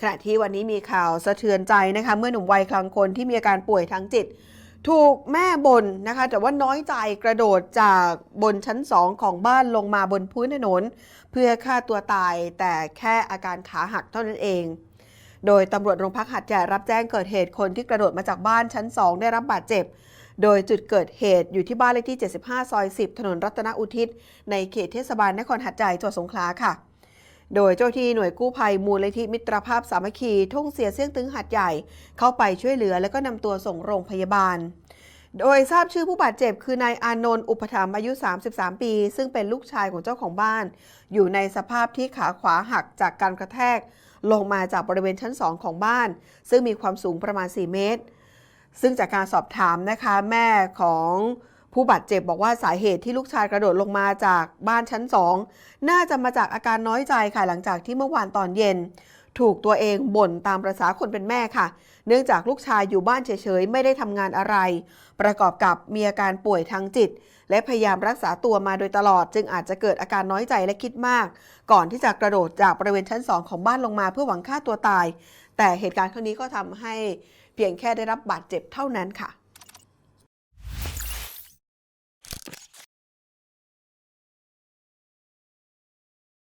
ขณะที่วันนี้มีข่าวสะเทือนใจนะคะ เมื่อหนุ่มวัยกลางคนที่มีอาการป่วยทางจิต ถูกแม่บ่นนะคะ แต่ว่าน้อยใจกระโดดจากบนชั้นสองของบ้านลงมาบนพื้นถนน เพื่อฆ่าตัวตายแต่แค่อาการขาหักเท่านั้นเอง โดยตำรวจโรงพักหัดใหญ่รับแจ้งเกิดเหตุคนที่กระโดดมาจากบ้านชั้น2ได้รับบาดเจ็บโดยจุดเกิดเหตุอยู่ที่บ้านเลขที่ 75 ซอย 10 ถนนรัตนอุทิศ ในเขตเทศบาลนครหัดใหญ่จังหวัดสงขลาค่ะ โดยเจ้าที่หน่วยกู้ภัยมูลนิธิมิตรภาพสามัคคีทุ่งเสียเสี่ยงตึงหัดใหญ่ เข้าไปช่วยเหลือแล้วก็นำตัวส่งโรงพยาบาล โดยทราบชื่อผู้บาดเจ็บคือนายอานนท์อุปถัมภ์อายุ 33 ปี ซึ่งเป็นลูกชายของเจ้าของบ้าน อยู่ในสภาพที่ขาขวาหักจากการกระแทก ลงมาจากบริเวณชั้น2ของบ้าน ซึ่งมีความสูงประมาณ 4 เมตร ซึ่งจากการสอบถามนะคะแม่ของ ผู้บาดเจ็บบอกว่าสาเหตุที่ลูกชายกระโดดลงมาจากบ้านชั้น2น่าจะมาจากอาการน้อยใจค่ะหลังจากที่เมื่อวานตอนเย็น ถูกตัวเองบ่นตามประษาคนเป็นแม่ค่ะ เนื่องจากลูกชายอยู่บ้านเฉยๆ ไม่ได้ทำงานอะไร ประกอบกับมีอาการป่วยทางจิต และพยายามรักษาตัวมาโดยตลอด จึงอาจจะเกิดอาการน้อยใจและคิดมาก ก่อนที่จะกระโดดจากบริเวณชั้น2ของบ้านลงมาเพื่อหวังฆ่าตัวตาย แต่เหตุการณ์ครั้งนี้ก็ทำให้เพียงแค่ได้รับบาดเจ็บเท่านั้นค่ะ